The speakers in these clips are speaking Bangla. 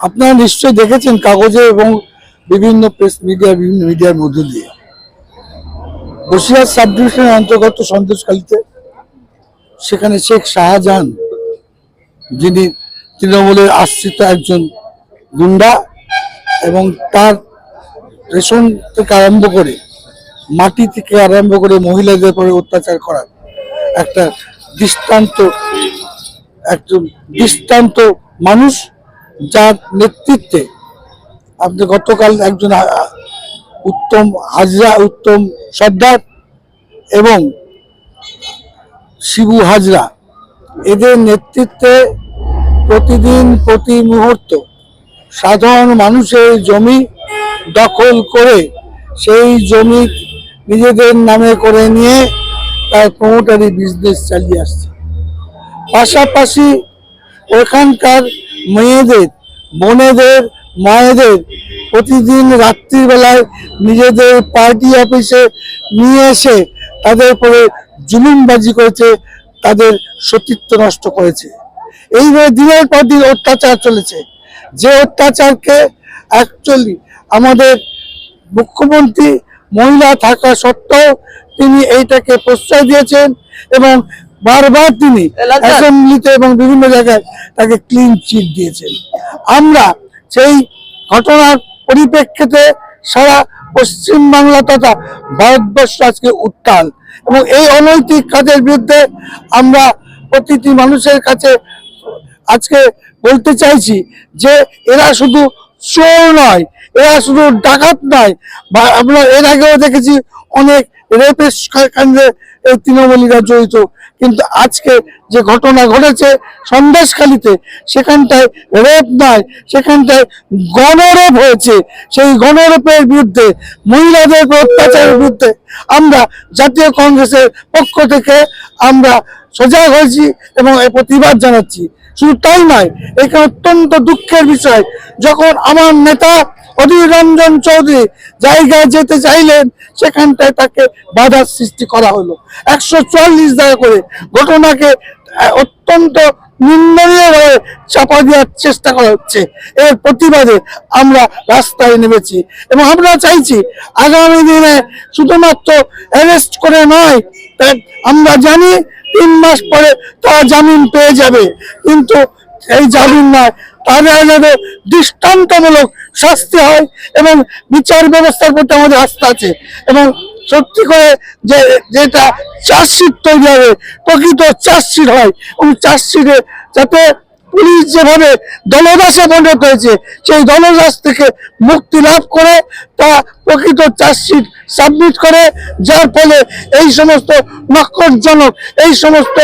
আপনারা নিশ্চয়ই দেখেছেন কাগজে এবং বিভিন্ন প্রেস মিডিয়া বিভিন্ন মিডিয়ার মধ্য দিয়ে। বসিরহাট সাব ডিভিশনের অন্তর্গত সন্দেশখালীতে সেখানে শেখ শাহজাহান, যিনি তৃণমূলের আশ্রিত একজন গুন্ডা এবং তার রেশন থেকে আরম্ভ করে, মাটি থেকে আরম্ভ করে মহিলাদের উপরে অত্যাচার করার একটা দৃষ্টান্ত, একজন দৃষ্টান্ত মানুষ যার নেতৃত্বে আপনি গতকাল একজন উত্তম হাজরা, উত্তম সর্দার এবং শিবু হাজরা, এদের নেতৃত্বে প্রতিদিন, প্রতি মুহূর্ত সাধারণ মানুষের জমি দখল করে সেই জমি নিজেদের নামে করে নিয়ে তার প্রমোটারি বিজনেস চালিয়ে আসছে। পাশাপাশি ওখানকার মেয়েদের, বোনেদের, মায়েদের প্রতিদিন রাত্রিবেলায় নিজেদের পার্টি অফিসে নিয়ে এসে তাদের উপরে জুলুমবাজি করেছে, তাদের সতীত্ব নষ্ট করেছে। এইভাবে দিনের পর দিন অত্যাচার চলেছে। যে অত্যাচারকে অ্যাকচুয়ালি আমাদের মুখ্যমন্ত্রী মহিলা থাকা সত্ত্বেও তিনি এইটাকে প্রশ্রয় দিয়েছেন এবং বারবার তিনি অ্যাসেম্বলিতে এবং বিভিন্ন জায়গায় তাকে ক্লিন চিট দিয়েছেন। আমরা সেই ঘটনার পরিপ্রেক্ষিতে সারা পশ্চিম বাংলা তথা ভারতবর্ষ আজকে উত্তাল এবং এই অনৈতিক কাজের বিরুদ্ধে আমরা প্রতিটি মানুষের কাছে আজকে বলতে চাইছি যে এরা শুধু চোর নয় এরা শুধু ডাকাত নয় বা আমরা এর আগেও দেখেছি অনেক রেপের কাণ্ডে এই তৃণমূলীরা জড়িত। কিন্তু আজকে যে ঘটনা ঘটেছে সন্দেশখালিতে, সেখানটায় রেপ নয়, সেখানটায় গণরেপ হয়েছে। সেই গণরেপের বিরুদ্ধে, মহিলাদের অত্যাচারের বিরুদ্ধে আমরা জাতীয় কংগ্রেসের পক্ষ থেকে আমরা সজাগ হয়েছি এবং এর প্রতিবাদ জানাচ্ছি। শুধু তাই নয়, এখানে অত্যন্ত দুঃখের বিষয়, যখন আমার নেতা অধীর রঞ্জন চৌধুরী জায়গায় যেতে চাইলেন, সেখানটায় তাকে বাধার সৃষ্টি করা হলো। একশো চুয়াল্লিশ দায় করে ঘটনাকে অত্যন্ত নিন্দনীয়ভাবে চাপা দেওয়ার চেষ্টা করা হচ্ছে। এর প্রতিবাদে আমরা রাস্তায় নেমেছি এবং আমরা চাইছি, আগামী দিনে শুধুমাত্র অ্যারেস্ট করে নয় আমরা জানি তিন মাস পরে তারা জামিন পেয়ে যাবে। কিন্তু এই জামিন নয় যাতে দৃষ্টান্তমূলক শাস্তি হয় এবং বিচার ব্যবস্থার প্রতি আমাদের আস্থা আছে। এবং সত্যি করে যে, যেটা চার্জশিট তৈরি হবে, প্রকৃত চার্জশিট হয়। এবং চার্জশিটে যাতে পুলিশ যেভাবে দলদাসে পরিণত হয়েছে, সেই দলদাস থেকে মুক্তি লাভ করে তা প্রকৃত চার্জশিট সাবমিট করে, যার ফলে এই সমস্ত নক্ষরজনক এই সমস্ত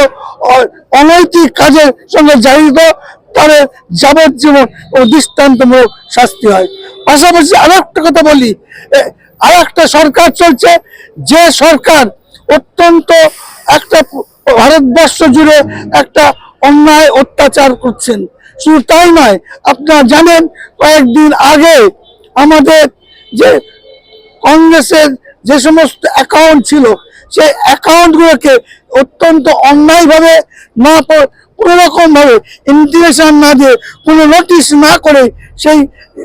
অনৈতিক কাজের সঙ্গে জড়িত তাদের যাবজ্জীবন ও দৃষ্টান্তমূলক শাস্তি হয়। পাশাপাশি আর একটা কথা বলি আর একটা সরকার চলছে, যে সরকার অত্যন্ত একটা ভারতবর্ষ জুড়ে একটা অন্যায় অত্যাচার করছেন। শুধু তাই নয়, আপনারা জানেন, কয়েকদিন আগে আমাদের যে কংগ্রেসের যে সমস্ত অ্যাকাউন্ট ছিল, সেই অ্যাকাউন্টগুলোকে অত্যন্ত অন্যায়ভাবে না কোনো রকম ভাবে ইন্টিমেশন না দিয়ে কোনো নোটিশ না করে সেই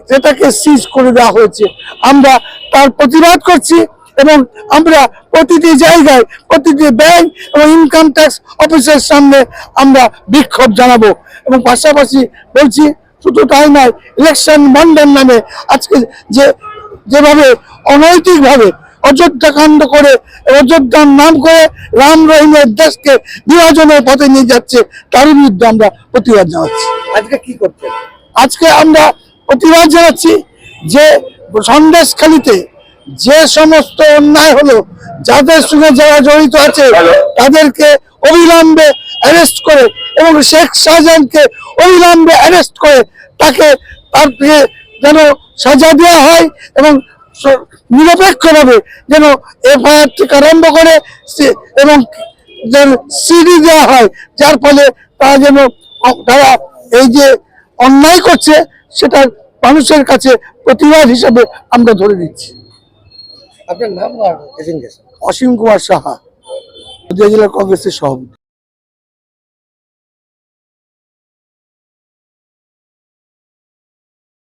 সেটাকে সিজ করে দেওয়া হয়েছে। আমরা তার প্রতিবাদ করছি এবং আমরা প্রতিটি জায়গায় প্রতিটি ব্যাংক এবং ইনকাম ট্যাক্স অফিসের সামনে আমরা বিক্ষোভ জানাব। এবং পাশাপাশি বলছি, শুধু তাই নয় ইলেকশন বন্ডের নামে আজকে যে যেভাবে অনৈতিকভাবে অযোধ্যা কাণ্ড করে অযোধ্যার নাম করে রাম রহিমের দেশকে বিভাজনের পথে নিয়ে যাচ্ছে তার বিরুদ্ধে আমরা প্রতিবাদ জানাচ্ছি। আজকে কি করছেন? আজকে আমরা প্রতিবাদ জানাচ্ছি যে সন্দেশখালিতে যে সমস্ত অন্যায় হলো যাদের সঙ্গে যারা জড়িত আছে তাদেরকে অবিলম্বে অ্যারেস্ট করে এবং শেখ শাহজাহানকে অবিলম্বে অ্যারেস্ট করে তাকে তাকে যেন সাজা দেওয়া হয় এবং নিরপেক্ষভাবে যেন এফআইআর থেকে আরম্ভ করে এবং যেন সিডি দেওয়া হয় যার ফলে তারা যেন তারা এই যে অন্যায় করছে সেটা মানুষের কাছে প্রতিবাদ হিসাবে আমরা ধরে নিচ্ছি। আপনার নাম অসীম কুমার সাহা জেলা কংগ্রেসের সভাপতি।